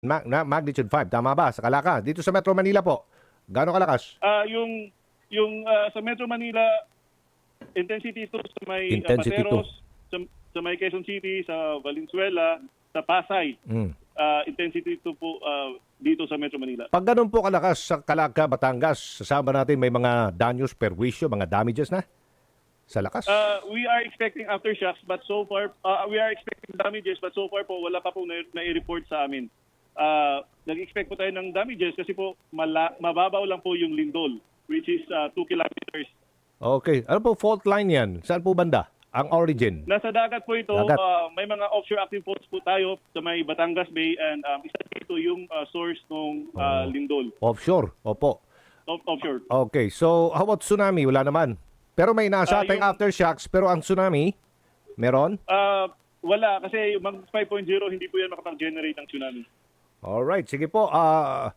Ma- na, magnitude 5, tama ba? Sa Calacas. Dito sa Metro Manila po, gaano kalakas? Ah, yung yung ah, sa Metro Manila intensity ito sa may ah, Intensity Pateros, sa, sa may Quezon City, sa Valenzuela, sa Pasay. Mm. Ah, intensity ito po ah, dito sa Metro Manila. Pag ganun po kalakas sa Calaca, Batangas, sasama natin may mga danyos, perwisyo, mga damages na sa lakas. Uh, we are expecting aftershocks but so far uh, we are expecting damages but so far po wala pa po na, na-report sa amin. Uh, nag-expect po tayo ng damages kasi po mala, mababaw lang po yung lindol which is 2 kilometers. okay. Ano po fault line yan? Saan po banda? Ang origin? Nasa dagat po ito, Dagat. uh, may mga offshore active faults po tayo sa may Batangas Bay and um, isa dito yung uh, source ng uh, Oh. lindol Offshore? Opo. off- offshore. Okay. So, how about tsunami? Wala naman. Pero may nasa Ah, ating yung- aftershocks. Pero ang tsunami, meron? Uh, wala kasi mag 5.0 hindi po yan makapag-generate ng tsunami. Alright, sige po. Ah,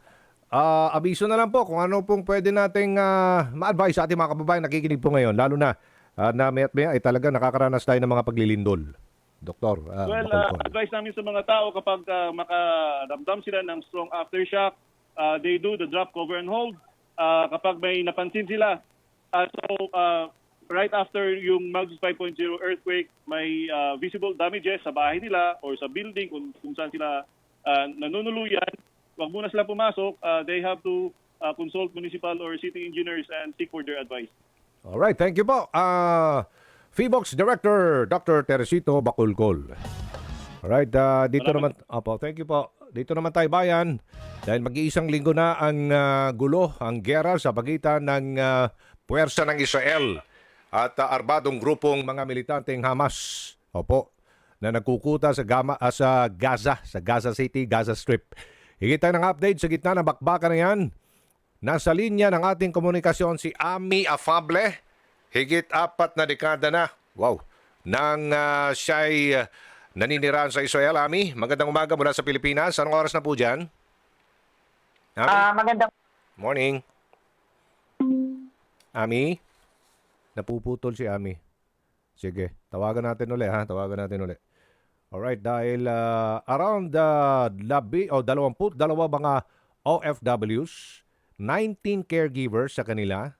ah, abiso na lang po kung ano pong pwede nating ah, ma-advise sa ating mga kababayan nakikinig po ngayon. Lalo na ah, na may at may ay talaga nakakaranas tayo ng mga paglilindol. Doktor, ah, Well, uh, advice namin sa mga tao kapag uh, makaramdam sila ng strong aftershock, uh, they do the drop, cover, and hold. Uh, kapag may napansin sila, uh, so uh, right after yung Magnitude 5.0 earthquake, may uh, visible damages sa bahay nila or sa building kung, kung saan sila uh, nanunuluyan, wag muna sila pumasok. Uh, they have to uh, consult municipal or city engineers and seek for their advice. Alright, thank you po. Ah, Feebox Director Dr. Teresito Bacolcol. Alright, ah, dito naman, opo, thank you po. Dito naman tayo bayan, dahil mag-iisang linggo na ang ah, gulo, ang gera sa pagitan ng ah, puwersa ng Israel at ah, arbadong grupong mga militanteng Hamas. Opo, na nagkukuta sa, Gama, ah, sa Gaza, sa Gaza City, Gaza Strip. Higit tayo ng update sa gitna ng bakbakan na yan. Nasa linya ng ating komunikasyon si Ami Afable. Higit apat na dekada na. Wow. Nang uh, siya'y uh, naninirahan sa Israel, Ami. Magandang umaga mula sa Pilipinas. Anong oras na po dyan? Ami? Ah, magandang Morning. Ami? Napuputol si Ami. Sige, tawagan natin uli ha. Tawagan natin uli. Alright, dahil uh, around uh, labi o 22 mga OFWs, 19 caregivers sa kanila,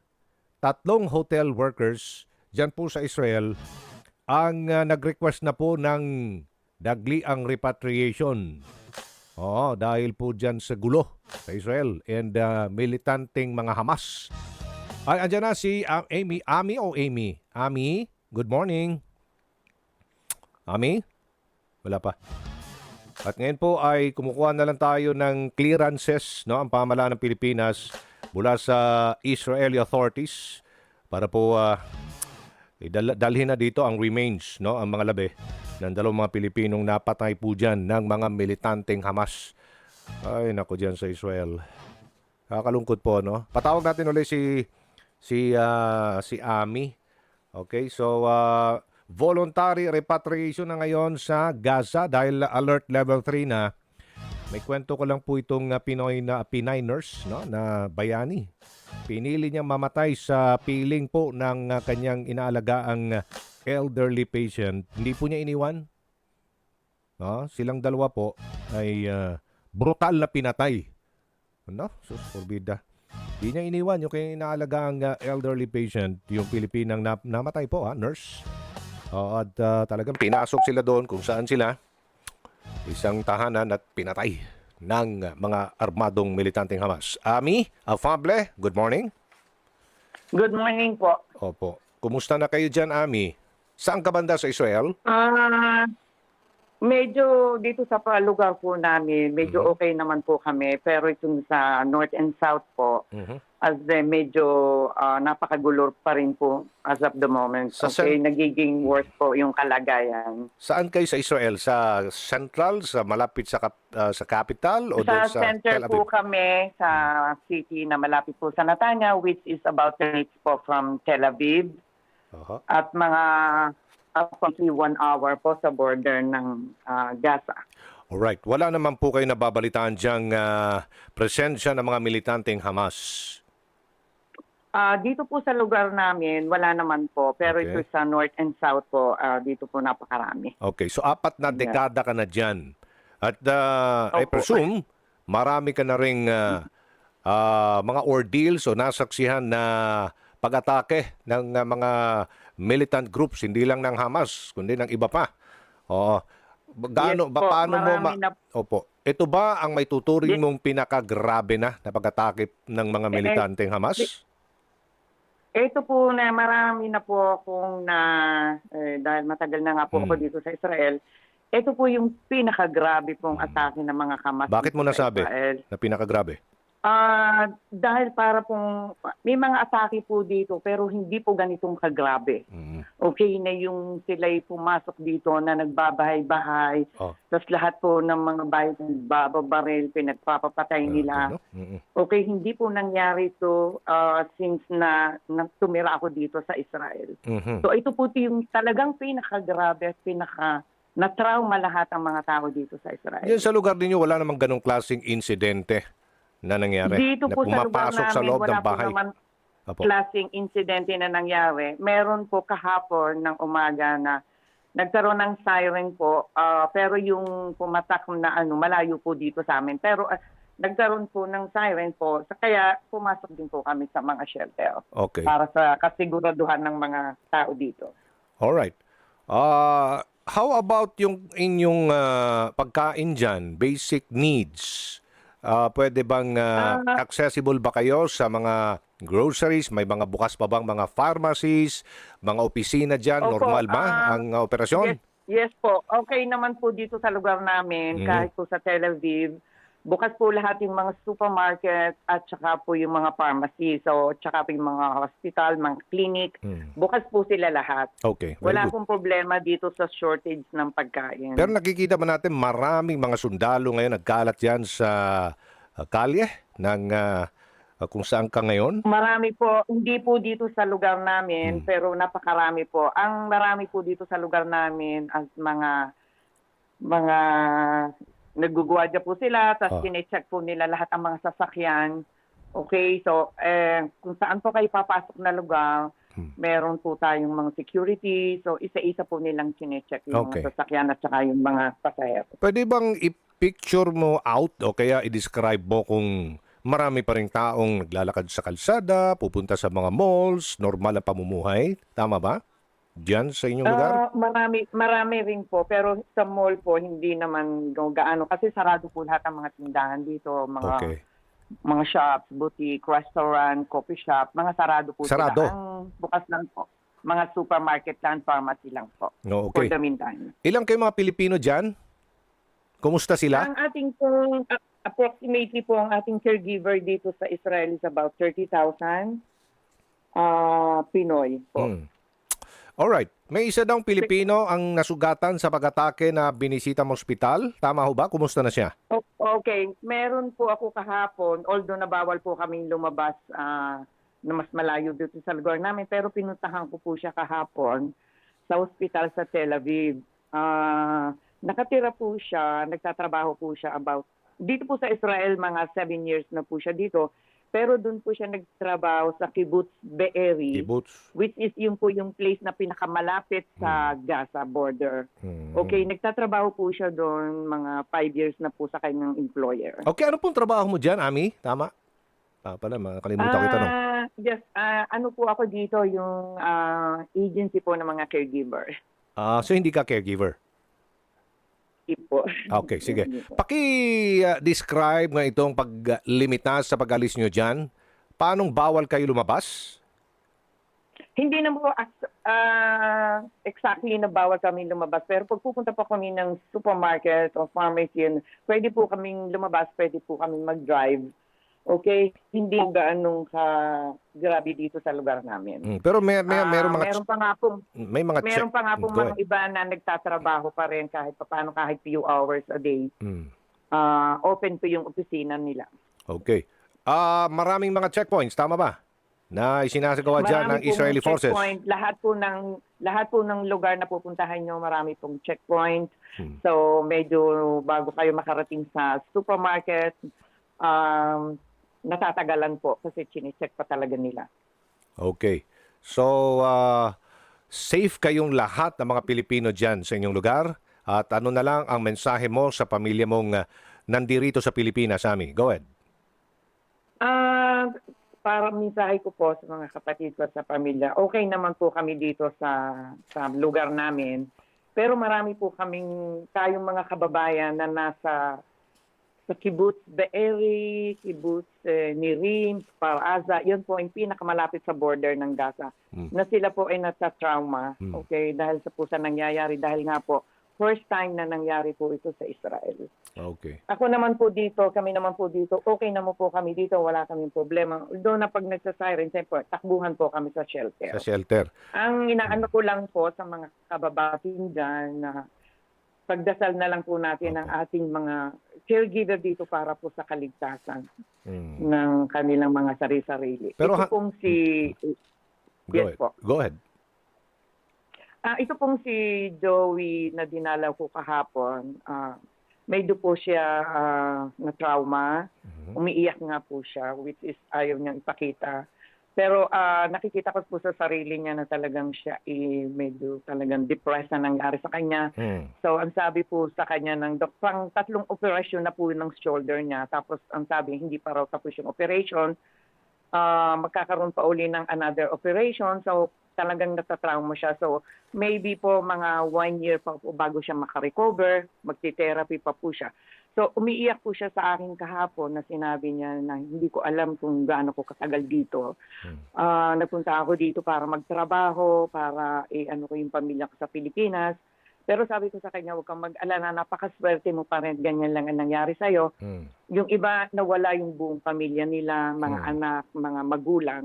tatlong hotel workers dyan po sa Israel ang uh, nag-request na po ng dagli ang repatriation. Oo, dahil po dyan sa gulo sa Israel and uh, militanteng mga Hamas. Ay, andyan na si uh, Amy. Ami o Amy? Ami, good morning. Ami? Wala pa. At ngayon po ay kumukuha na lang tayo ng clearances, no, ang pamahalaan ng Pilipinas mula sa Israeli authorities para po ah, idal- dalhin na dito ang remains, no, ang mga labi ng dalawang mga Pilipinong napatay po dyan ng mga militanteng Hamas. Ay, nako dyan sa Israel. Kakalungkot po, no? Patawag natin ulit si si ah, si Ami. Okay, so ah, voluntary repatriation na ngayon sa Gaza dahil alert level 3 na. May kwento ko lang po itong ah, Pinoy na Pinay nurse no na bayani. Pinili niyang mamatay sa piling po ng ah, kanyang inaalagaang elderly patient. Hindi po niya iniwan. No, silang dalawa po ay ah, brutal na pinatay. Ano? Sus, forbida. Di niya iniwan yung kanyang inaalagang uh, elderly patient, yung Pilipinang na, namatay po, ha, nurse. Oo, at uh, talagang pinasok sila doon kung saan sila. Isang tahanan at pinatay ng uh, mga armadong militanteng Hamas. Ami, Afable, good morning. good morning po. Opo. Kumusta na kayo dyan, Ami? Saan ka banda sa Israel? Ah, medyo dito sa lugar po namin, medyo Mhm. okay naman po kami. Pero itong sa north and south po, Mhm. As the medyo ah, napakagulo pa rin po as of the moment. Sa okay, nagiging worse po yung kalagayan. Saan kayo sa Israel? Sa central, sa malapit sa kap- ah, sa capital o Sa sa center Tel po Aviv? kami sa city na malapit po sa Natanya, which is about 10 minutes po from Tel Aviv. Aha. At mga approximately one hour po sa border ng ah, Gaza. Alright. Wala naman po kayo nababalitaan diyang ah, presensya ng mga militanteng Hamas. Ah, dito po sa lugar namin, wala naman po. Pero Okay. ito sa north and south po, ah, dito po napakarami. Okay, so apat na Yeah. dekada ka na dyan. At uh, I presume, marami ka na ring ah, ah, mga ordeals o nasaksihan na pag-atake ng ah, mga militant groups, hindi lang ng Hamas, kundi ng iba pa. Oo. Gaano, Yes ba, po, paano mo ma- na- Opo. Ito ba ang may tuturing Yes. mong pinakagrabe na na pag-atake ng mga Eh, militanteng Hamas? Ito po na marami na po akong na, eh, dahil matagal na nga po Hmm. ako dito sa Israel, ito po yung pinakagrabe pong atake ng mga Hamas. Hmm. Bakit mo nasabi? Israel. Na pinakagrabe? Ah, dahil para pong may mga atake po dito pero hindi po ganitong kagrabe. Mm. Okay na yung sila'y pumasok dito na nagbabahay-bahay. Oh. Tapos lahat po ng mga bahay bababaril, pinagpapapatay nila. Mm-mm. Okay, hindi po nangyari to ah, since na, na tumira ako dito sa Israel. Mhm. So ito po yung talagang pinakagrabe at pinaka na-trauma lahat ang mga tao dito sa Israel. Yan sa lugar ninyo, wala namang ganong klaseng insidente na nangyari. Dito na po sa lugar pumapasok namin, sa loob wala ng po bahay. naman Apo. klaseng insidente na nangyari. Meron po kahapon ng umaga na nagkaroon ng siren po, ah, pero yung pumatak na ano, malayo po dito sa amin. Pero ah, nagkaroon po ng siren po, sa kaya pumasok din po kami sa mga shelter Okay. para sa kasiguraduhan ng mga tao dito. Alright. Uh, how about yung inyong ah, pagkain dyan, basic needs? Ah, pwede bang Ah. accessible ba kayo sa mga groceries? May mga bukas pa bang mga pharmacies, mga opisina dyan? Opo, Normal ba ah, ang operasyon? Yes, yes po. Okay naman po dito sa lugar namin, Mhm. kahit po sa Tel Aviv. Bukas po lahat yung mga supermarket at saka po yung mga pharmacy. So, tsaka po yung mga hospital, mga clinic. Hmm. Bukas po sila lahat. Okay, very Wala good. pong problema dito sa shortage ng pagkain. Pero nakikita ba natin maraming mga sundalo ngayon nagkalat yan sa ah, kalye ng ah, kung saan ka ngayon? Marami po, hindi po dito sa lugar namin, Hmm. pero napakarami po. Ang marami po dito sa lugar namin as mga mga naguguwadya po sila, tapos Ah. sinecheck po nila lahat ang mga sasakyan. Okay, so eh, kung saan po kayo papasok na lugar, Hmm. meron po tayong mga security. So isa-isa po nilang sinecheck yung Okay. mga sasakyan at saka yung mga pasahero. Pwede bang i-picture mo out o kaya i-describe mo kung marami pa rin taong naglalakad sa kalsada, pupunta sa mga malls, normal ang pamumuhay? Tama ba? Diyan sa inyong lugar? Ah, marami marami rin po pero sa mall po hindi naman gaano kasi sarado po lahat ang mga tindahan dito, mga Okay. mga shops, boutique, restaurant, coffee shop, mga sarado po Sarado? sila. Ang bukas lang po. Mga supermarket lang, pharmacy lang po. No, For okay. the meantime. Ilang kayo mga Pilipino diyan? Kumusta sila? Ang ating pong, approximately po ang ating caregiver dito sa Israel is about 30,000 ah Pinoy po. Hmm. Alright. May isa daw Pilipino ang nasugatan sa pag-atake na binisita mo ospital. Tama ho ba? Kumusta na siya? O- Okay, meron po ako kahapon, although nabawal po kaming lumabas ah, na mas malayo dito sa lugar namin, pero pinuntahan ko po siya kahapon sa ospital sa Tel Aviv. Ah, nakatira po siya, nagtatrabaho po siya about, dito po sa Israel, mga seven years na po siya dito, pero doon po siya nagtrabaho sa Kibbutz Be'eri, Kibbutz. which is yung po yung place na pinakamalapit sa Gaza border. Hmm. Okay, nagtatrabaho po siya doon mga five years na po sa kanyang employer. Okay, ano pong trabaho mo diyan, Ami? Tama? Ah, pala, makalimutan ko itanong. Ah, yes, ah, ano po ako dito, yung ah, agency po ng mga caregiver. Ah, so hindi ka caregiver? Po. Okay, sige. Paki-describe nga itong paglimitas sa pag-alis nyo dyan. Paanong bawal kayo lumabas? Hindi na po ah, exactly na bawal kami lumabas. Pero pag pupunta po kami ng supermarket o pharmacy, pwede po kaming lumabas, pwede po kaming mag-drive. Okay? Hindi gaanong ka grabe dito sa lugar namin. Mm, Pero may, may, Ah, meron mga, meron pa nga po may mga check. Meron pa nga po Go mga ahead. iba na nagtatrabaho pa rin kahit paano kahit few hours a day. Mm, Ah, open po yung opisina nila. Okay. Ah, maraming mga checkpoints, tama ba? Na isinasagawa dyan ng Marami pong Israeli forces. checkpoint. Lahat po ng lahat po ng lugar na pupuntahan nyo, marami pong checkpoint. Hmm. So medyo bago kayo makarating sa supermarket, um, natatagalan po kasi chinecheck pa talaga nila. Okay. So, ah, safe kayong lahat ng mga Pilipino dyan sa inyong lugar? At ano na lang ang mensahe mo sa pamilya mong ah, nandirito sa Pilipinas, Ami? Go ahead. Ah, para mensahe ko po sa mga kapatid ko sa pamilya, okay naman po kami dito sa sa lugar namin. Pero marami po kaming tayong mga kababayan na nasa sa Kibbutz Be'eri, Kibbutz eh, Nirim, Paraza, yun po yung pinakamalapit sa border ng Gaza. Mm. Na sila po ay nasa trauma, Mm. okay, dahil sa po sa nangyayari, dahil nga po, first time na nangyari po ito sa Israel. Okay. Ako naman po dito, kami naman po dito, okay naman po kami dito, wala kaming problema. Although na pag nagsa-siren, siyempre, takbuhan po kami sa shelter. Sa shelter. Ang inaano ko lang po sa mga kababating dyan na pagdasal na lang po natin ang ating mga caregiver dito para po sa kaligtasan Mm. ng kanilang mga sarili-sarili. Pero ito pong si... Go Yes ahead. po. Go ahead. Ah, ito pong si Joey na dinalaw ko kahapon. Ah, medyo po siya ah, na trauma. Mhm. Umiiyak nga po siya, which is ayaw niyang ipakita. Pero ah, nakikita ko po sa sarili niya na talagang siya eh, medyo talagang depressed na nangyari sa kanya. Mm. So, ang sabi po sa kanya ng dok, pang tatlong operasyon na po ng shoulder niya. Tapos, ang sabi, hindi pa raw tapos yung operation. Ah, magkakaroon pa uli ng another operation. So, talagang natatrauma siya. So, maybe po mga one year pa po bago siya makarecover. Magti-therapy pa po siya. So, umiiyak po siya sa akin kahapon na sinabi niya na hindi ko alam kung gaano ko katagal dito. Hmm. Ah, nagpunta ako dito para magtrabaho, para eh, ano ko yung pamilya ko sa Pilipinas. Pero sabi ko sa kanya, huwag kang mag-alala, napakaswerte mo pa rin, ganyan lang ang nangyari sa'yo. Mm. Yung iba, nawala yung buong pamilya nila, mga Hmm. anak, mga magulang.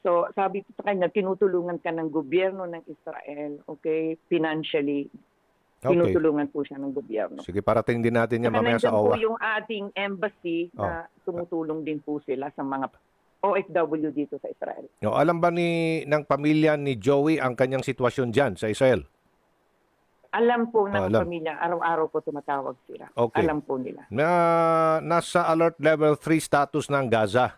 So sabi ko sa kanya, tinutulungan ka ng gobyerno ng Israel, okay, financially. Okay. Tinutulungan po siya ng gobyerno. Sige, parating din natin yan Saka mamaya sa nandyan po OWA. yung ating embassy Oh. na tumutulong din po sila sa mga OFW dito sa Israel. No, alam ba ni ng pamilya ni Joey ang kanyang sitwasyon diyan sa Israel? Alam po ng alam. pamilya, araw-araw po tumatawag sila. Okay. Alam po nila. Na nasa alert level 3 status ang Gaza.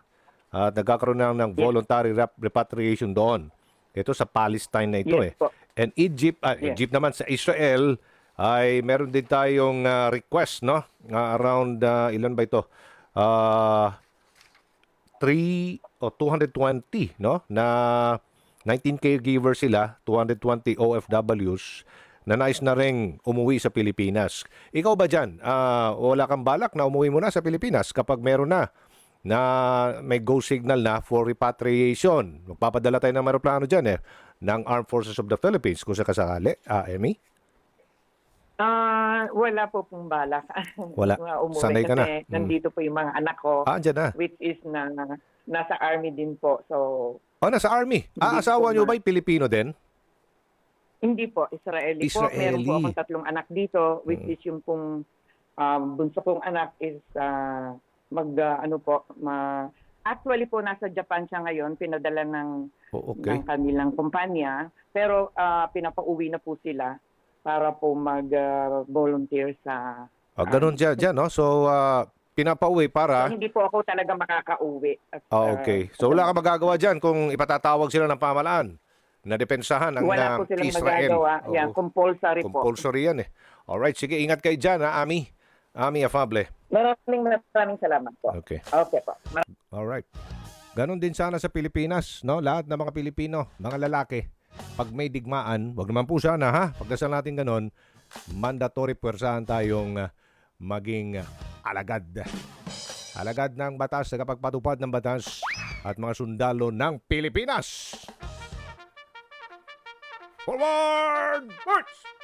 At nagkakaroon na ng voluntary rep- repatriation doon. Ito sa Palestine na ito eh. yes po. And Egypt, ah, Yes. Egypt naman sa Israel ay meron din tayong ah, request no Ah, around ah, ilan ba ito? Ah 3 o 220 no na 19 caregivers sila, 220 OFWs na nais na ring umuwi sa Pilipinas. Ikaw ba dyan? ah, wala kang balak na umuwi muna sa Pilipinas kapag meron na na may go signal na for repatriation. Magpapadala tayo ng aeroplano dyan eh, ng Armed Forces of the Philippines kung sakasakali. Ah, Emmy? Ah, wala po pong balak. Wala. Umuwi Sanay ka na. kasi Mm. Nandito po yung mga anak ko, Ah, dyan na. which is na nasa army din po. So, Oh, nasa Army. Ah, Hindi asawa ko nyo na- ba'y Pilipino din? hindi po, Israeli, po. Meron Israeli. po akong tatlong anak dito, which Mm. is yung pong um, bunso kong anak is ah, mag, ah, ano po, ma, actually po nasa Japan siya ngayon, pinadala ng Oh, okay. ng kanilang kumpanya. Pero ah, pinapauwi na po sila para po mag-volunteer sa... Ah, ganun dyan, dyan, no? So, ah, pinapauwi para... So, hindi po ako talaga makakauwi. At, Ah, ah, okay. So, wala ka magagawa dyan kung ipatatawag sila ng pamalaan na depensahan ng wala po ng silang Israel. magagawa. Oo. Yan, compulsory po. Compulsory yan eh. Alright, sige, ingat kayo dyan, ha, Ami? Ami Afable. Maraming maraming salamat po. Okay. Okay po. Alright. Ganon din sana sa Pilipinas, no? Lahat ng mga Pilipino, mga lalaki, pag may digmaan, wag naman po sana, ha? Pagdasal natin ganon, mandatory puwersahan tayong ah, maging alagad. Alagad ng batas, nagkapagpatupad ng batas at mga sundalo ng Pilipinas. Forward! March!